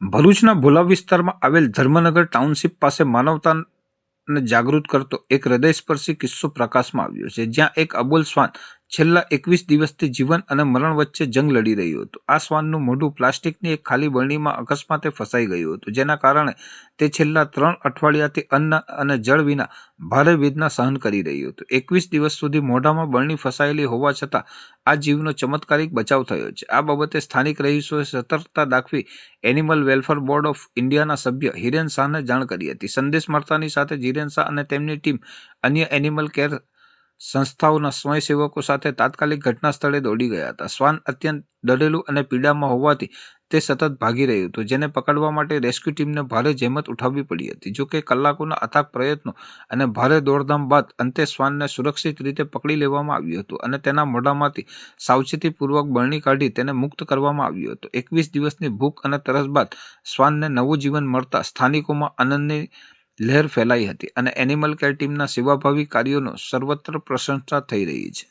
ભરૂચના ભોલા વિસ્તારમાં આવેલ ધર્મનગર ટાઉનશીપ પાસે માનવતાને જાગૃત કરતો એક હૃદયસ્પર્શી કિસ્સો પ્રકાશમાં આવ્યો છે, જ્યાં એક અબોલ શ્વાન છેલ્લા એકવીસ દિવસથી જીવન અને મરણ વચ્ચે જંગ લડી રહ્યું હતું. આ શ્વાનનું મોઢું પ્લાસ્ટિકની એક ખાલી બરણીમાં અકસ્માતે ફસાઈ ગયું હતું, જેના કારણે તે છેલ્લા ત્રણ અઠવાડિયાથી અન્ન અને જળ વિના ભારે વેદના સહન કરી રહ્યું હતું. એકવીસ દિવસ સુધી મોઢામાં બરણી ફસાયેલી હોવા છતાં આ જીવનો ચમત્કારિક બચાવ થયો છે. આ બાબતે સ્થાનિક રહીશોએ સતર્કતા દાખવી એનિમલ વેલફેર બોર્ડ ઓફ ઇન્ડિયાના સભ્ય હિરેન શાહને જાણ કરી હતી. સંદેશ મળતાની સાથે જીરેન શાહ અને તેમની ટીમ અન્ય એનિમલ કેર સંસ્થાઓના સ્વયંસેવકો સાથે તાત્કાલિક ઘટના સ્થળે દોડી ગયા હતા. શ્વાન અત્યંત ડરેલું અને પીડામાં હોવાથી તે સતત ભાગી રહ્યું હતું, જેને પકડવા માટે રેસ્ક્યુ ટીમને ભારે જહેમત ઉઠાવવી પડી હતી. જોકે કલાકોના અથાગ પ્રયત્નો અને ભારે દોડધામ બાદ અંતે શ્વાનને સુરક્ષિત રીતે પકડી લેવામાં આવ્યું હતું અને તેના મોઢામાંથી સાવચેતીપૂર્વક બરણી કાઢી તેને મુક્ત કરવામાં આવ્યું હતું. એકવીસ દિવસની ભૂખ અને તરસ બાદ શ્વાનને નવું જીવન મળતા સ્થાનિકોમાં આનંદની લહેર ફેલાઈ હતી અને એનિમલ કેર ટીમના સેવાભાવી કાર્યોનો સર્વત્ર પ્રશંસા થઈ રહી છે.